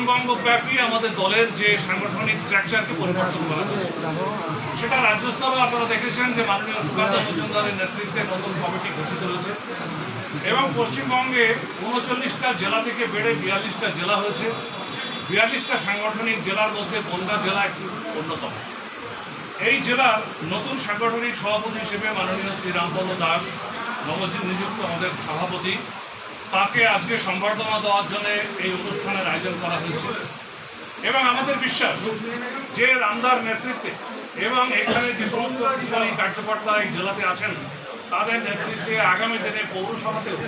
পশ্চিমবঙ্গ ব্যাপী আমাদের দলের যে সাংগঠনিক স্ট্রাকচারকে পরিবর্তন করা সেটা রাজ্য স্তরে আপনারা দেখেছেন যে মাননীয় সুকান্ত মজুমদারের নেতৃত্বে নতুন কমিটি ঘোষিত হয়েছে। এবং পশ্চিমবঙ্গে উনচল্লিশটা জেলা থেকে বেড়ে বিয়াল্লিশটা জেলা হয়েছে। বিয়াল্লিশটা সাংগঠনিক জেলার মধ্যে বনগা জেলা একটি অন্যতম। এই জেলার নতুন সাংগঠনিক সভাপতি হিসেবে মাননীয় শ্রী রামপদ দাস নবজিৎ নিযুক্ত আমাদের সভাপতি তাকে আজকে সম্বর্ধনা দেওয়ার জন্য এই অনুষ্ঠানের আয়োজন করা হয়েছে। এবং আমাদের বিশ্বাস যে রামদার নেতৃত্বে এবং এখানে যে সমস্ত কিশোরী কার্যকর্তা এই জেলাতে আছেন, তাদের নেতৃত্বে আগামী দিনে পৌরসভাতেও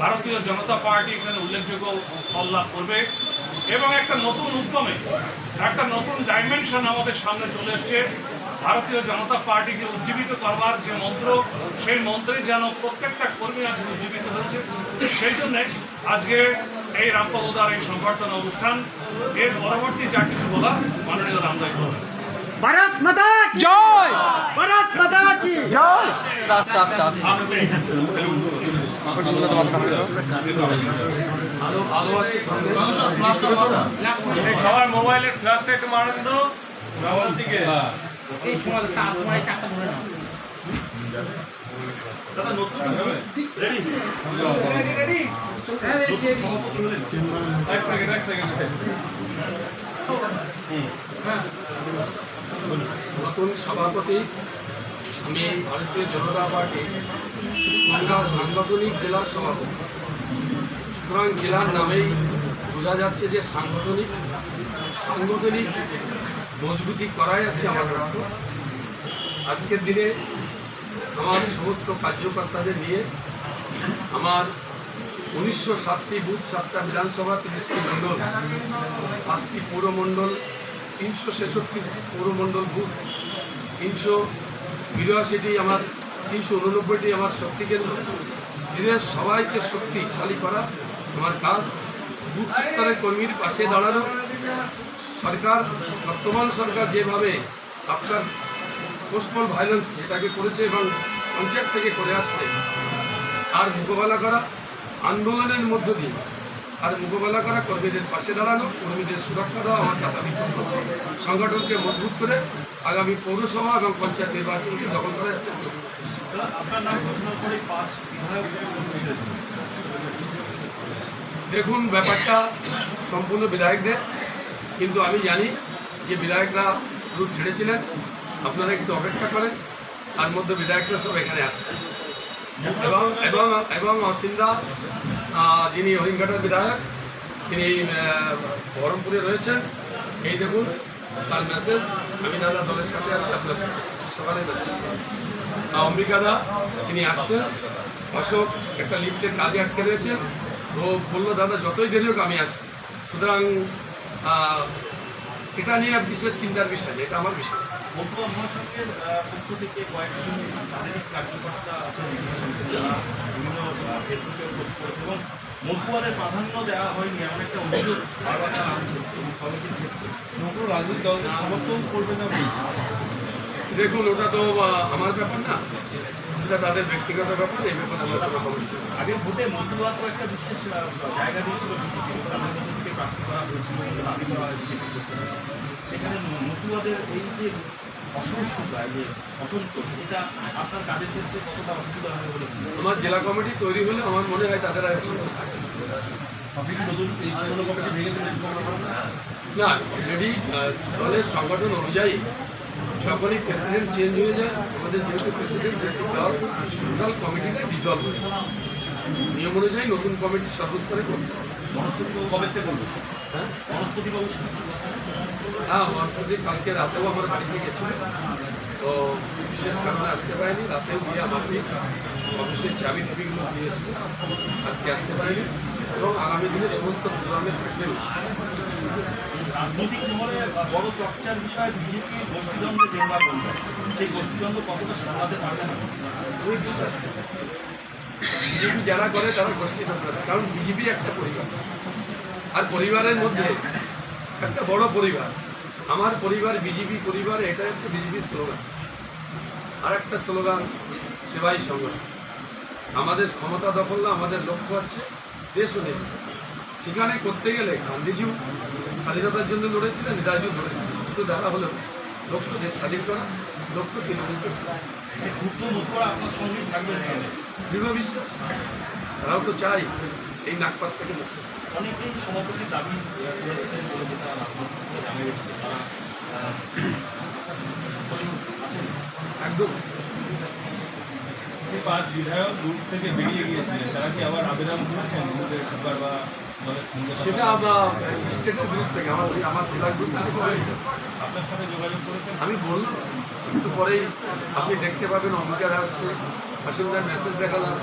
ভারতীয় জনতা পার্টি এখানে উল্লেখযোগ্য ফল লাভ করবে এবং একটা নতুন উদ্যমে, একটা নতুন ডাইমেনশন আমাদের সামনে চলে এসছে। ভারতীয় জনতা পার্টিকে উজ্জীবিত করবার যে মন্ত্র সেই মন্ত্রে যেন প্রত্যেকটা কর্মী আজকে উজ্জীবিত হয়েছে সেই জন্যে আজকে এই রামপদার এই সংবর্ধনা অনুষ্ঠান এর পরবর্তী যা কিছু বলা মাননীয় রামদাই করবেন। ভারত মাতা জয়! ভারত মাতা কি? জয়! সবার মোবাইলের ফ্ল্যাশটা একটু মারেন তো। দিকে এই সময় তারপরে টাকা ধরে নাও। নতুন সভাপতি আমি ভারতীয় জনতা পার্টি সাংগঠনিক জেলার সভাপতি। সুতরাং জেলার নামেই বোঝা যাচ্ছে যে সাংগঠনিক সাংগঠনিক মজবুতি করাই যাচ্ছে আমার আজকের দিনে আমার সমস্ত কার্যকর্তাদের নিয়ে আমার উনিশশো সাতটি বুথ, সাতটা বিধানসভা, তিরিশটি মণ্ডল, পাঁচটি পৌরমণ্ডল, তিনশো ছেষট্টি পৌরমণ্ডল বুথ, তিনশো বিরাশিটি আমার, তিনশো উননব্বইটি আমার শক্তি কেন্দ্র। দিনের সবাইকে শক্তিশালী করা আমার কাজ। বুথ স্তরের কর্মীর পাশে দাঁড়ানো। সরকার, বর্তমান সরকার যেভাবে আপনার পোস্টপল ভায়োলেন্স এটাকে করেছে এবং পঞ্চায়েত থেকে করে আসছে, তার মোকাবেলা করা, আন্দোলনের মধ্য দিয়ে আর মোকাবেলা করা, কর্মীদের পাশে দাঁড়ানো, কর্মীদের সুরক্ষা দেওয়া আমার দাবি সংগঠনকে মজবুত করে আগামী পৌরসভা এবং পঞ্চায়েত নির্বাচনকে দখল করা যাচ্ছে আপনার নাম ঘোষণা করে পাঁচ বিধায়ক দেখুন ব্যাপারটা সম্পূর্ণ বিধায়কদের, কিন্তু আমি জানি যে বিধায়করা রুট ছেড়েছিলেন, আপনারা একটু অপেক্ষা করেন, তার মধ্যে বিধায়করা সব এখানে আসছেন। এবং এবং এবং অসিন্দা যিনি হরিণঘাটার বিধায়ক, তিনি বহরমপুরে রয়েছেন। এই দেখুন, তার মেসেজ আমি দাদা দলের সাথে আছি, আপনার সাথে। সকালে মেসেজ অম্বিকাদা তিনি আসছেন। অশোক একটা লিফটের কাজে আটকে রয়েছে ও বলল দাদা যতই দেরি হোক আমি আসছি। সুতরাং এটা নিয়ে বিশেষ চিন্তার বিষয় এটা আমার বিষয়। মতুয়াদের প্রাধান্য দেওয়া হয়নি এমন একটা অভিযোগ বারবার তারা আনছে কমিটির ক্ষেত্রে। নতুন রাজনৈতিক দলকে সমর্থন করবে না দেখুন ওটা তো আমার ব্যাপার না। এটা তাদের ব্যক্তিগত ব্যাপার এই ব্যাপারে আমরা কোনো না। ভোটে মতুয়া তো একটা বিশেষ জায়গা দিয়েছিল বিজেপি তাদের মধ্যে থেকে প্রার্থী করা হয়েছিল দাবি করা সেখানে মতুয়াদের এই যে অসহিষ্ণুতা এই যে অসন্তোষ এটা আপনার কাজের ক্ষেত্রে কতটা অসুবিধা হবে বলে আমার জেলা কমিটি তৈরি হলে আমার মনে হয় তাদের আর সন্তোষ থাকবে আপনি কি নতুন এই কমিটি ভেঙে না অলরেডি দলের সংগঠন অনুযায়ী যখনই প্রেসিডেন্ট চেঞ্জ হয়ে যায় আমাদের যেহেতু প্রেসিডেন্ট যেহেতু দল টোটাল কমিটিতে ডিজলভ হয়ে যায়। নিয়ম অনুযায়ী নতুন কমিটি সর্বস্তরে করতে হবে। হ্যাঁ? বনস্পতি হ্যাঁ কালকে রাতেও আমার বাড়িতে গেছিল। তো বিশেষ কারণে আসতে পারিনি। রাতেও গিয়ে আমাকে অফিসের চাবি টাবিগুলো দিয়ে এসছে। আজকে আসতে পারেনি। এবং আগামী দিনে সমস্ত প্রোগ্রামে থাকবেন রাজনৈতিক মহলে বড় চর্চার বিষয় বিজেপির গোষ্ঠীদ্বন্দ্বে জেনবার বন্ধ সেই গোষ্ঠীদ্বন্দ্ব কতটা সামলাতে পারবে না? আমি বিশ্বাস করি বিজেপি যারা করে, তারা গোষ্ঠী করে। কারণ বিজেপি একটা পরিবার। আর পরিবারের মধ্যে একটা বড় পরিবার। আমার পরিবার বিজেপি পরিবার এটা হচ্ছে বিজেপির স্লোগান। আর একটা স্লোগান, সেবাই সংগঠন আমাদের ক্ষমতা দখল আমাদের লক্ষ্য আছে দেশ নেই। সেখানে করতে গেলে গান্ধীজিও স্বাধীনতার জন্য লড়েছিলেন নেতাজিও লড়েছিলেন। কিন্তু তারা হলো লক্ষ্য দেশ স্বাধীন করা লক্ষ্য তৃণমূলকে এই ক্ষুদ্র আপনার সঙ্গেই থাকবেন দৃঢ় বিশ্বাস। তারাও তো চাই এই নাগপাস থেকে। অনেকেই সভাপতির দাবি করেছিলেন বলে যেটা জানা গেছিল তারা একদম। যে পাঁচ বিধায়ক দূর থেকে বেরিয়ে গিয়েছিলেন তারা কি আবার আবেদন করেছেন? ঢোকার বা সঙ্গে সেটা আমরা স্টেটের গ্রুপ থেকে আমার আমার জেলার গ্রুপ থেকে আপনার সাথে যোগাযোগ করেছেন? আমি বললাম একটু পরেই আপনি দেখতে পাবেন অঙ্গীকার আসছে অশোকদার মেসেজ দেখালাম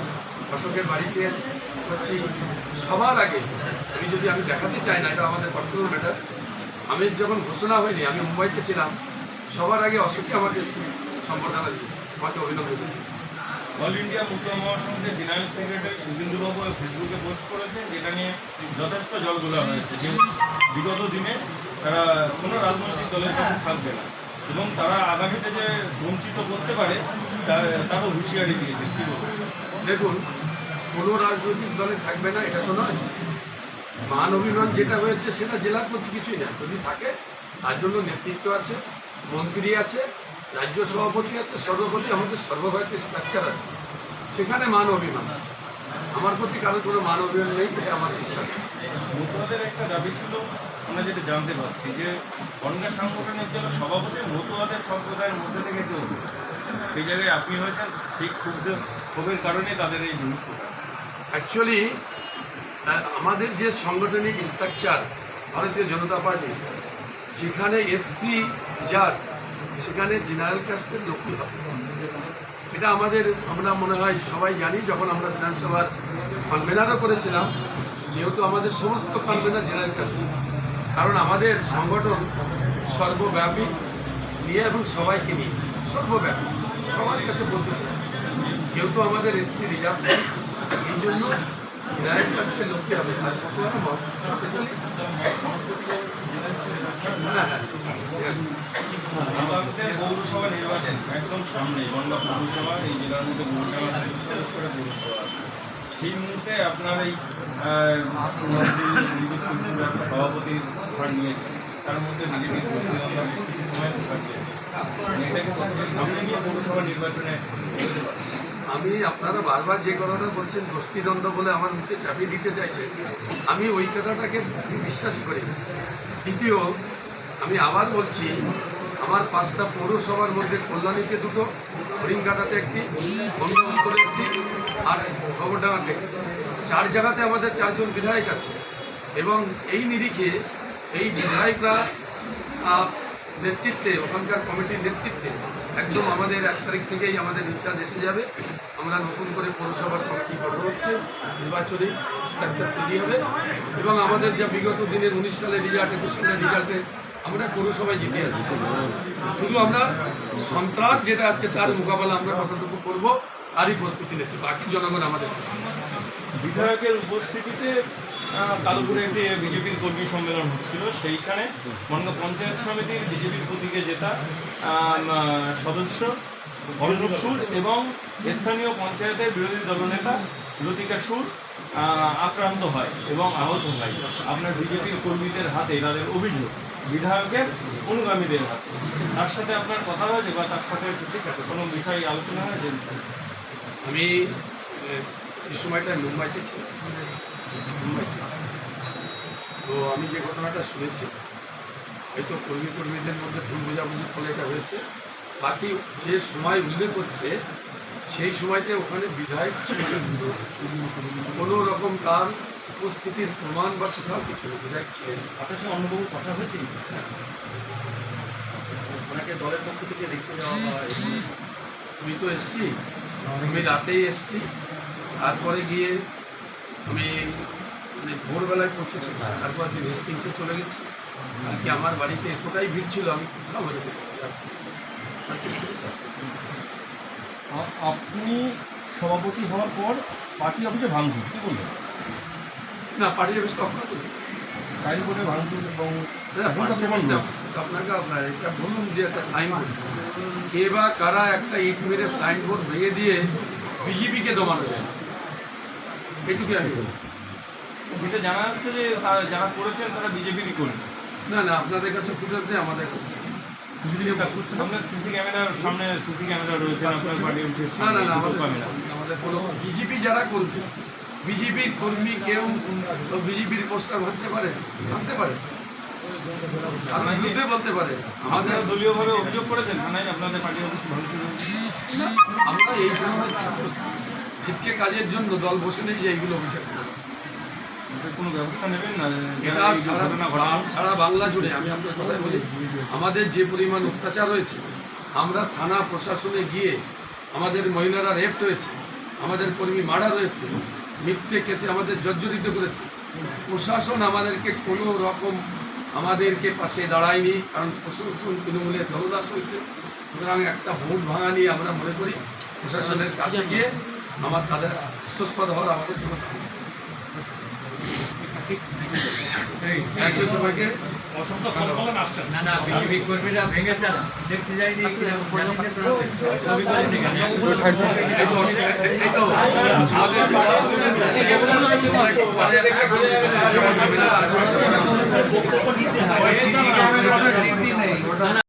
অশোকের বাড়িতে হচ্ছি। সবার আগে আমি যদি আমি দেখাতে চাই না এটা আমাদের পার্সোনাল ম্যাটার আমি যখন ঘোষণা হয়নি আমি মুম্বাইতে ছিলাম সবার আগে অশোককে আমাকে সম্বর্ধনা দিয়েছে আমাকে অভিনন্দন দিয়েছে অল ইন্ডিয়া মুক্ত মহাসংঘের জেনারেল সেক্রেটারি সুধীন্দ্রবাবু ফেসবুকে পোস্ট করেছেন, যেটা নিয়ে যথেষ্ট গোলা হয়েছে। যে বিগত দিনে তারা কোনো রাজনৈতিক দলের কাছে থাকবে না। এবং তারা আগামীতে যে বঞ্চিত করতে পারে তার- তারও হুঁশিয়ারি দিয়েছে কী দেখুন, কোনো রাজনৈতিক দলে থাকবে না, এটা তো নয়। মান অভিমান যেটা হয়েছে সেটা জেলার প্রতি কিছুই না। যদি থাকে, তার জন্য নেতৃত্ব আছে, মন্ত্রী আছে রাজ্য সভাপতি আছে সর্বপতি আমাদের সর্বভারতীয় স্ট্রাকচার আছে। সেখানে মান অভিমান আছে। আমার প্রতি কারোর কোনো মান অভিমান নেই এটা আমার বিশ্বাস। মতুয়াদের একটা দাবি ছিল আমরা যেটা জানতে পারছি যে অন্য সংগঠনের জন্য সভাপতি মতুয়াদের সম্প্রদায়ের মধ্যে থেকে কেউ সেই জায়গায় আপনি হয়েছেন ঠিক ক্ষুব্ধ ক্ষোভের কারণে তাদের এই ভূমিকা অ্যাকচুয়ালি আমাদের যে সাংগঠনিক স্ট্রাকচার ভারতীয় জনতা পার্টি যেখানে এসসি জাত সেখানে জেনারেল কাস্টের হবে এটা আমাদের, আমরা মনে হয় সবাই জানি, যখন আমরা বিধানসভার কনভেনারও করেছিলাম, যেহেতু আমাদের সমস্ত কনভেনার জেনারেল কাস্ট কারণ আমাদের সংগঠন সর্বব্যাপী নিয়ে এবং সবাইকে নিয়ে, সর্বব্যাপী, সবার কাছে পৌঁছে যেহেতু আমাদের এসসি রিজার্ভ এই জন্য পৌরসভা নির্বাচন একদম সামনে গন্ডা পৌরসভা এই সেই মুহূর্তে আপনার এই বিজেপি একটা সভাপতির ভার নিয়েছেন তার মধ্যে বেশ সময় এটাকে সামনে নিয়ে পৌরসভা নির্বাচনে আমি আপনারা বারবার যে কথাটা বলছেন, গোষ্ঠীদ্বন্দ্ব বলে আমার মুখে চাপিয়ে দিতে চাইছে, আমি ওই কথাটাকে আমি বিশ্বাসই করি না দ্বিতীয়, আমি আবার বলছি, আমার পাঁচটা পৌরসভার মধ্যে কল্যাণীতে দুটো, হরিণঘাটাতে একটি বঙ্গবন্ধুরে একটি, আর গোবরডাঙ্গাতে একটি। চার জায়গাতে আমাদের চারজন বিধায়ক আছে এবং এই নিরিখে এই বিধায়করা নেতৃত্বে, ওখানকার কমিটির নেতৃত্বে একদম আমাদের এক তারিখ থেকেই আমাদের ইনচার্জ এসে যাবে। আমরা নতুন করে পৌরসভার কমিটি গঠন হচ্ছে, নির্বাচনী স্ট্রাকচার তৈরি হবে। এবং আমাদের যা বিগত দিনের উনিশ সালের রেজাল্ট একুশ সালের রেজাল্টে আমরা পৌরসভায় জিতে আছি। শুধু আমরা সন্ত্রাস যেটা আছে তার মোকাবেলা আমরা কতটুকু করব, তারই প্রস্তুতি নিচ্ছি। বাকি জনগণ আমাদের বিধায়কের উপস্থিতিতে কালুপুরে একটি বিজেপির কর্মী সম্মেলন হচ্ছিল। সেইখানে মনগা পঞ্চায়েত সমিতির বিজেপির প্রতীকে জেতা সদস্য অর্ণব সুর এবং স্থানীয় পঞ্চায়েতের বিরোধী দলনেতা লতিকা সুর আক্রান্ত হয় এবং আহত হয়। আপনার বিজেপির কর্মীদের হাতে তাদের অভিযোগ, বিধায়কের অনুগামীদের হাতে। তার সাথে আপনার কথা হয়েছে বা তার সাথে ঠিক আছে, কোনো বিষয় আলোচনা হয়েছে? আমি এই সময়টা মুম্বাইতে ছিলাম। তো আমি যে ঘটনাটা শুনেছি হয়তো কর্মী কর্মীদের মধ্যে ভুল বোঝাবুঝির ফলে এটা হয়েছে। বাকি যে সময় উল্লেখ হচ্ছে সেই সময়তে ওখানে বিধায়ক কোনো রকম তার উপস্থিতির প্রমাণ বা কোথাও কিছু বিধায়ক ছিলেন। আপনার সঙ্গে অন্যবাবু কথা হয়েছে? ওনাকে দলের পক্ষ থেকে দেখতে যাওয়া বা? আমি তো এসছি। আমি রাতেই এসছি। তারপরে গিয়ে আমি মানে ভোরবেলায় পৌঁছেছি তারপর আমি হেস্টিংসে চলে গেছি। আর কি আমার বাড়িতে এতটাই ভিড় ছিল আমি কোথাও বেরোতে আপনি সভাপতি হওয়ার পর পার্টি অফিসে ভাঙচুর কী বললেন? না পার্টি অফিসটা অক্ষত। নেই। সাইনবোর্ডে ভাঙচুর এবং। আপনাকে আপনার এটা বলুন যে একটা সাইনবোর্ড কে বা কারা একটা ইট মেরে সাইনবোর্ড ভেঙে দিয়ে বিজেপিকে দমানো যায়? এটুকু আমি বলি যেটা জানা যাচ্ছে যে তারা যারা করেছেন তারা বিজেপিরই করেন। না না আপনাদের কাছে ফুটেজ নেই আমাদের কাছে সিসিটিভি আপনার সিসি ক্যামেরার সামনে সিসি ক্যামেরা রয়েছে আপনার বাড়ি না না না আমাদের ক্যামেরা। আমাদের কোনো বিজেপি যারা করছে বিজেপির কর্মী কেউ বিজেপির পোস্টার ভাঙতে পারে? ভাঙতে পারে। বিরুদ্ধে বলতে পারে। আমাদের দলীয়ভাবে অভিযোগ করেছেন? থানায় আপনাদের পার্টি অফিস ভাঙচুর আমরা এই ধরনের ছিটকে কাজের জন্য দল বসে নেই যে এইগুলো অভিযোগ কোনো ব্যবস্থা নেবেন না? এটা সারা বাংলা জুড়ে আমি আপনার কথাই বলি আমাদের যে পরিমাণ অত্যাচার হয়েছে আমরা থানা প্রশাসনে গিয়ে আমাদের মহিলারা রেপ হয়েছে আমাদের কর্মী মারা রয়েছে মিথ্যে কেসে আমাদের জর্জরিত করেছে। প্রশাসন আমাদেরকে কোনো রকম আমাদেরকে পাশে দাঁড়ায়নি কারণ প্রশাসন তৃণমূলের দলদাস হয়েছে। সুতরাং একটা ভোট ভাঙা নিয়ে আমরা মনে করি প্রশাসনের কাছে গিয়ে আমার তাদের আশ্বস্পদ হওয়ার আমাদের জন্য সবাইকে। অসংখ্য না না বিজেপি কর্মীরা ভেঙে তারা দেখতে যায়নি কীরকম জানি না